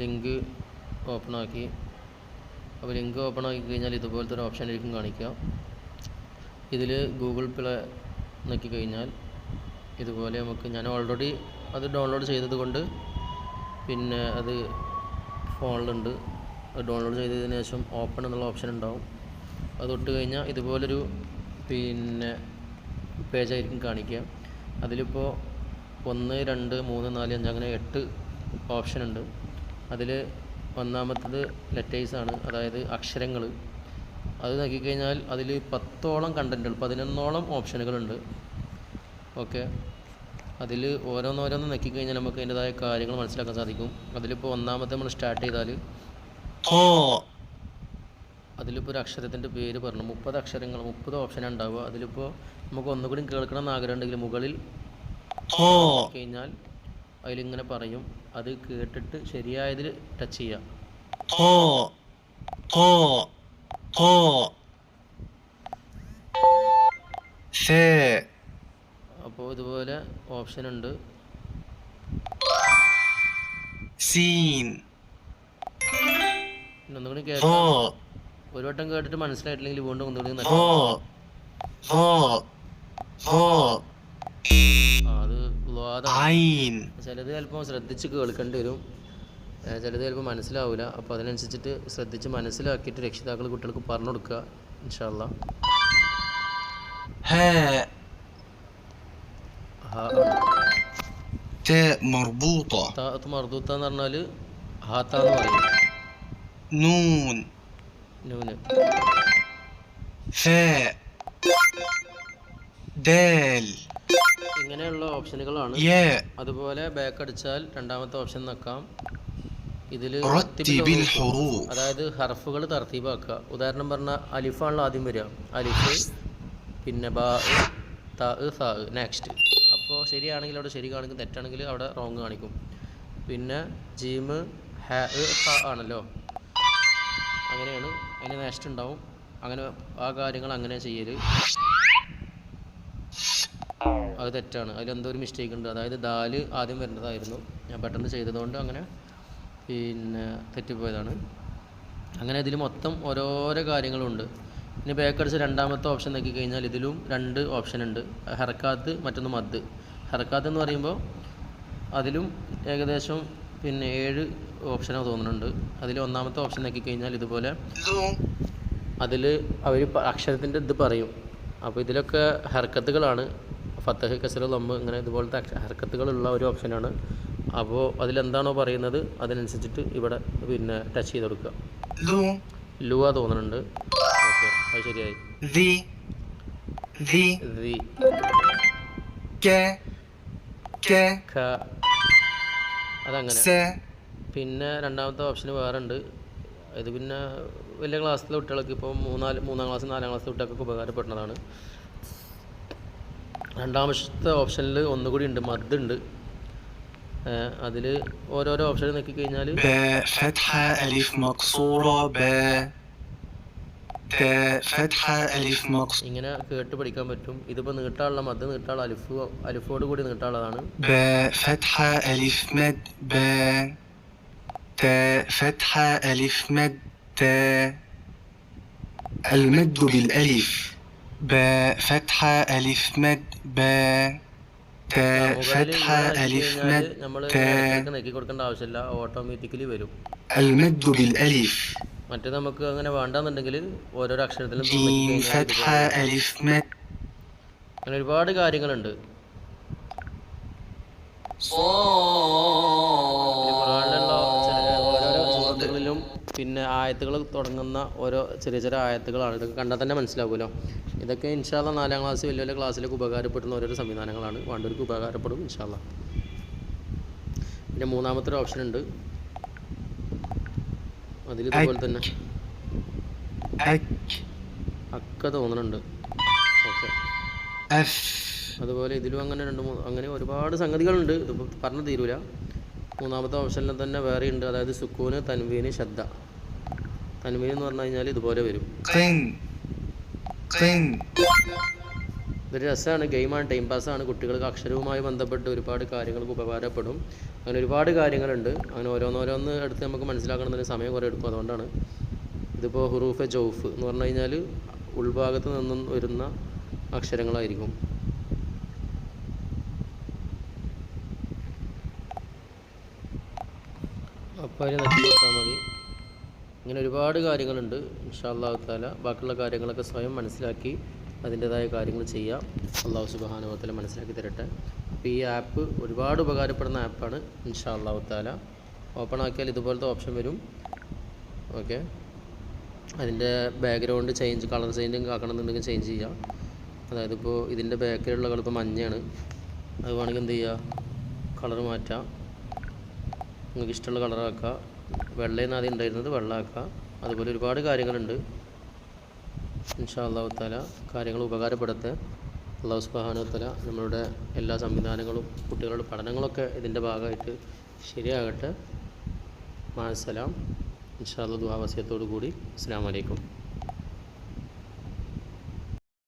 Link open ആക്കി അപ്പോൾ link open ആക്കി കഴിഞ്ഞാൽ ഇതുപോലത്തെ ഒരു ഓപ്ഷൻ ആയിരിക്കും കാണിക്കുക. ഇതിൽ ഗൂഗിൾ പ്ലേ നോക്കി കഴിഞ്ഞാൽ ഇതുപോലെ നമുക്ക് ഞാൻ ഓൾറെഡി അത് ഡൗൺലോഡ് ചെയ്തത് കൊണ്ട് പിന്നെ അത് ഫോണിലുണ്ട് അത് ഡൗൺലോഡ് ചെയ്തതിന് ശേഷം ഓപ്പൺ എന്നുള്ള ഓപ്ഷൻ ഉണ്ടാവും. അത് തൊട്ട് കഴിഞ്ഞാൽ ഇതുപോലൊരു പിന്നെ പേജ് ആയിരിക്കും കാണിക്കുക. അതിലിപ്പോൾ ഒന്ന് രണ്ട് മൂന്ന് നാല് അഞ്ച് അങ്ങനെ എട്ട് ഓപ്ഷൻ ഉണ്ട്. അതിൽ ഒന്നാമത്തത് ലെറ്റേഴ്സാണ് അതായത് അക്ഷരങ്ങൾ അത് നോക്കിക്കഴിഞ്ഞാൽ അതിൽ പത്തോളം കണ്ടന്റുകൾ പതിനൊന്നോളം ഓപ്ഷനുകളുണ്ട് ഓക്കെ അതിൽ ഓരോന്നോരോന്ന് നോക്കിക്കഴിഞ്ഞാൽ നമുക്ക് അതിന്റെതായ കാര്യങ്ങൾ മനസ്സിലാക്കാൻ സാധിക്കും. അതിലിപ്പോൾ ഒന്നാമത്തെ നമ്മൾ സ്റ്റാർട്ട് ചെയ്താൽ അതിലിപ്പോൾ ഒരു അക്ഷരത്തിന്റെ പേര് പറഞ്ഞു. മുപ്പത് അക്ഷരങ്ങൾ മുപ്പത് ഓപ്ഷനാണ് ഉണ്ടാവുക. അതിലിപ്പോൾ നമുക്ക് ഒന്നുകൂടി കേൾക്കണം എന്ന് ആഗ്രഹം ഉണ്ടെങ്കിൽ മുകളിൽ കഴിഞ്ഞാൽ അതിലിങ്ങനെ പറയും. അത് കേട്ടിട്ട് ശരിയായതിൽ ടച്ച് ചെയ്യാം. അപ്പോൾ ഇതുപോലെ ഓപ്ഷൻ ഉണ്ട്. സീൻ. ഒന്നുകൂടി കേട്ടോ ഒരു വട്ടം കേട്ടിട്ട് മനസ്സിലായിട്ടില്ലെങ്കിൽ വീണ്ടും ഒന്നുകൂടി അത് ചിലത് ചിലപ്പോൾ ശ്രദ്ധിച്ച് കേൾക്കേണ്ടി വരും ഏ, ചിലത് ചിലപ്പോൾ മനസ്സിലാവില്ല അപ്പോൾ അതിനനുസരിച്ചിട്ട് ശ്രദ്ധിച്ച് മനസ്സിലാക്കിയിട്ട് രക്ഷിതാക്കൾ കുട്ടികൾക്ക് പറഞ്ഞു കൊടുക്കുക ഇൻഷാല്ല هاء ഹാ تاء مربوطة താത്ത് മർദൂത്ത എന്ന് പറഞ്ഞാൽ ഹാത്ത എന്ന് പറയും نون നൂന് ثاء دال ഇങ്ങനെയുള്ള ഓപ്ഷനുകളാണ്. അതുപോലെ ബാക്ക് അടിച്ചാൽ രണ്ടാമത്തെ ഓപ്ഷൻ നോക്കാം ഇതിൽ അതായത് ഹർഫുകൾ തർത്തീബാക്കുക ഉദാഹരണം പറഞ്ഞാൽ അലിഫാണല്ലോ ആദ്യം വരിക. അലിഫ് പിന്നെ ബാ താ നെക്സ്റ്റ് അപ്പോൾ ശരിയാണെങ്കിൽ അവിടെ ശരി കാണിക്കും തെറ്റാണെങ്കിൽ അവിടെ റോങ് കാണിക്കും. പിന്നെ ജീമ് ഹ ആണല്ലോ. അങ്ങനെയാണ്. അതിന് നെക്സ്റ്റ് ഉണ്ടാവും. അങ്ങനെ ആ കാര്യങ്ങൾ അങ്ങനെ ചെയ്യൽ അത് തെറ്റാണ്. അതിലെന്തോ ഒരു മിസ്റ്റേക്ക് ഉണ്ട്. അതായത് ദാൽ ആദ്യം വരേണ്ടതായിരുന്നു ഞാൻ പെട്ടെന്ന് ചെയ്തതുകൊണ്ട് അങ്ങനെ പിന്നെ തെറ്റിപ്പോയതാണ്. അങ്ങനെ ഇതിൽ മൊത്തം ഓരോരോ കാര്യങ്ങളുണ്ട്. ഇനി ബാക്ക് അടിച്ച രണ്ടാമത്തെ ഓപ്ഷൻ നോക്കി കഴിഞ്ഞാൽ ഇതിലും രണ്ട് ഓപ്ഷൻ ഉണ്ട്. ഹർക്കാത്ത് മറ്റൊന്ന് മദ്. ഹർക്കാത്ത് എന്ന് പറയുമ്പോൾ അതിലും ഏകദേശം പിന്നെ ഏഴ് ഓപ്ഷനോ തോന്നുന്നുണ്ട്. അതിൽ ഒന്നാമത്തെ ഓപ്ഷൻ നോക്കി കഴിഞ്ഞാൽ ഇതുപോലെ അതിൽ അവർ അക്ഷരത്തിന്റെ ഇത് പറയും. അപ്പോൾ ഇതിലൊക്കെ ഹർക്കത്തുകളാണ്. ഫത്തഹ് കസർ ലൊമ്പ് ഇങ്ങനെ ഇതുപോലത്തെ ഹർക്കത്തുകളുള്ള ഒരു ഓപ്ഷനാണ്. അപ്പോൾ അതിലെന്താണോ പറയുന്നത് അതിനനുസരിച്ചിട്ട് ഇവിടെ പിന്നെ ടച്ച് ചെയ്ത് കൊടുക്കുക. ലുവ തോന്നുന്നുണ്ട്. ഓക്കെ അത് ശരിയായി. അതങ്ങനെ. പിന്നെ രണ്ടാമത്തെ ഓപ്ഷൻ വേറെ ഉണ്ട് ഇത് പിന്നെ വലിയ ക്ലാസ്സിലെ കുട്ടികൾക്ക് ഇപ്പോൾ മൂന്നാൽ മൂന്നാം ക്ലാസ് നാലാം ക്ലാസ് കുട്ടികൾക്കൊക്കെ ഉപകാരപ്പെടുന്നതാണ്. രണ്ടാമത്തെ ഓപ്ഷനിൽ ഒന്നുകൂടി ഉണ്ട് മദ് ഉണ്ട് അതിൽ ഓരോരോ ഓപ്ഷൻ നോക്കി കഴിഞ്ഞാൽ باء فتحة ألف مكسورة باء تاء فتحة ألف مكسورة ഇങ്ങനെ കേട്ട് പഠിക്കാൻ പറ്റും ഇതിപ്പോൾ നീട്ടാനുള്ള മദ് നീട്ടാനുള്ള അലിഫ് അലിഫോട് കൂടി നീട്ടാനുള്ളതാണ് باء فتحة ألف مد باء تاء فتحة ألف مد تاء المد بالألف باء فتحة ألف مد باء تاء فتحة ألف مد നമ്മൾ تاء നെക്കി കൊടുക്കേണ്ട ആവശ്യമില്ല ഓട്ടോമാറ്റിക്കലി വരും المد بالألف മറ്റേ നമുക്ക് അങ്ങനെ വേണ്ടാന്നുണ്ടെങ്കിൽ ഓരോരോ അക്ഷരത്തിലും നോക്കി جيم കഴിഞ്ഞാൽ ഇതുപോലെ فتحة ألف مد അങ്ങനെ ഒരുപാട് കാര്യങ്ങളുണ്ട് പിന്നെ പിന്നെ ആയത്തുകൾ തുടങ്ങുന്ന ഓരോ ചെറിയ ചെറിയ ആയത്തുകളാണ്. ഇതൊക്കെ കണ്ടാൽ തന്നെ മനസ്സിലാവുമല്ലോ. ഇതൊക്കെ ഇൻഷാല്ല നാലാം ക്ലാസ് വലിയ വലിയ ക്ലാസ്സിലേക്ക് ഉപകാരപ്പെടുന്ന ഓരോരോ സംവിധാനങ്ങളാണ്. വേണ്ടവർക്ക് ഉപകാരപ്പെടും ഇൻഷാല്ല പിന്നെ മൂന്നാമത്തെ ഒരു ഓപ്ഷൻ ഉണ്ട്. അതിൽ ഇതുപോലെ തന്നെ അക്ക തോന്നുന്നുണ്ട് അതുപോലെ ഇതിലും അങ്ങനെ രണ്ട് മൂന്ന് അങ്ങനെ ഒരുപാട് സംഗതികളുണ്ട്. ഇതിപ്പോൾ പറഞ്ഞു തീരൂല. മൂന്നാമത്തെ ഓപ്ഷനിൽ തന്നെ വേറെ ഉണ്ട്. അതായത് സുക്കൂന് തൻവീന് ശബ്ദ തൻവീൻ എന്ന് പറഞ്ഞു കഴിഞ്ഞാൽ ഇതുപോലെ വരും. ഇതൊരു രസമാണ്. ഗെയിമാണ് ടൈം പാസ്സാണ് കുട്ടികൾക്ക് അക്ഷരവുമായി ബന്ധപ്പെട്ട് ഒരുപാട് കാര്യങ്ങൾക്ക് ഉപകാരപ്പെടും. അങ്ങനെ ഒരുപാട് കാര്യങ്ങളുണ്ട്. അങ്ങനെ ഓരോന്നോരോന്ന് എടുത്ത് നമുക്ക് മനസ്സിലാക്കണമെന്നൊരു സമയം കുറേ എടുക്കും. അതുകൊണ്ടാണ് ഇതിപ്പോൾ ഹുറൂഫ് ജൗഫ് എന്ന് പറഞ്ഞു കഴിഞ്ഞാൽ ഉൾഭാഗത്ത് നിന്നും വരുന്ന അക്ഷരങ്ങളായിരിക്കും. അപ്പോൾ അതിന് കൊടുത്താൽ മതി. ഇങ്ങനെ ഒരുപാട് കാര്യങ്ങളുണ്ട്. ഇൻഷാ അള്ളാഹു താല ബാക്കിയുള്ള കാര്യങ്ങളൊക്കെ സ്വയം മനസ്സിലാക്കി അതിന്റെതായ കാര്യങ്ങൾ ചെയ്യാം. അള്ളാഹു സുബാനുഭവത്തിൽ മനസ്സിലാക്കി തരട്ടെ. അപ്പോൾ ഈ ആപ്പ് ഒരുപാട് ഉപകാരപ്പെടുന്ന ആപ്പാണ് ഇൻഷാ അള്ളാഹു താല ഓപ്പൺ ആക്കിയാൽ ഇതുപോലത്തെ ഓപ്ഷൻ വരും. ഓക്കെ? അതിന്റെ ബാക്ക്ഗ്രൗണ്ട് ചേഞ്ച് കളർ ചേഞ്ച് ആക്കണമെന്നുണ്ടെങ്കിൽ ചേഞ്ച് ചെയ്യാം. അതായത് ഇപ്പോൾ ഇതിന്റെ ബാക്കിലുള്ള കളർ ഇപ്പോൾ മഞ്ഞയാണ്. അത് വേണമെങ്കിൽ എന്ത് ചെയ്യുക? കളർ മാറ്റാം. നിങ്ങൾക്ക് ഇഷ്ടമുള്ള കളറാക്കുക. വെള്ളയിൽ നിന്ന് ആദ്യം ഉണ്ടായിരുന്നത് വെള്ളമാക്കുക. അതുപോലെ ഒരുപാട് കാര്യങ്ങളുണ്ട്. ഇൻഷാ അള്ളാഹു താല കാര്യങ്ങൾ ഉപകാരപ്പെടുത്തെ അള്ളാഹു സുബാനു തല നമ്മളുടെ എല്ലാ സംവിധാനങ്ങളും കുട്ടികളുടെ പഠനങ്ങളൊക്കെ ഇതിന്റെ ഭാഗമായിട്ട് ശരിയാകട്ടെ. മാസലാം ഇൻഷാ അള്ളാഹ് ദുആ വസിയത്തോടു കൂടി അസ്സാം വലൈക്കും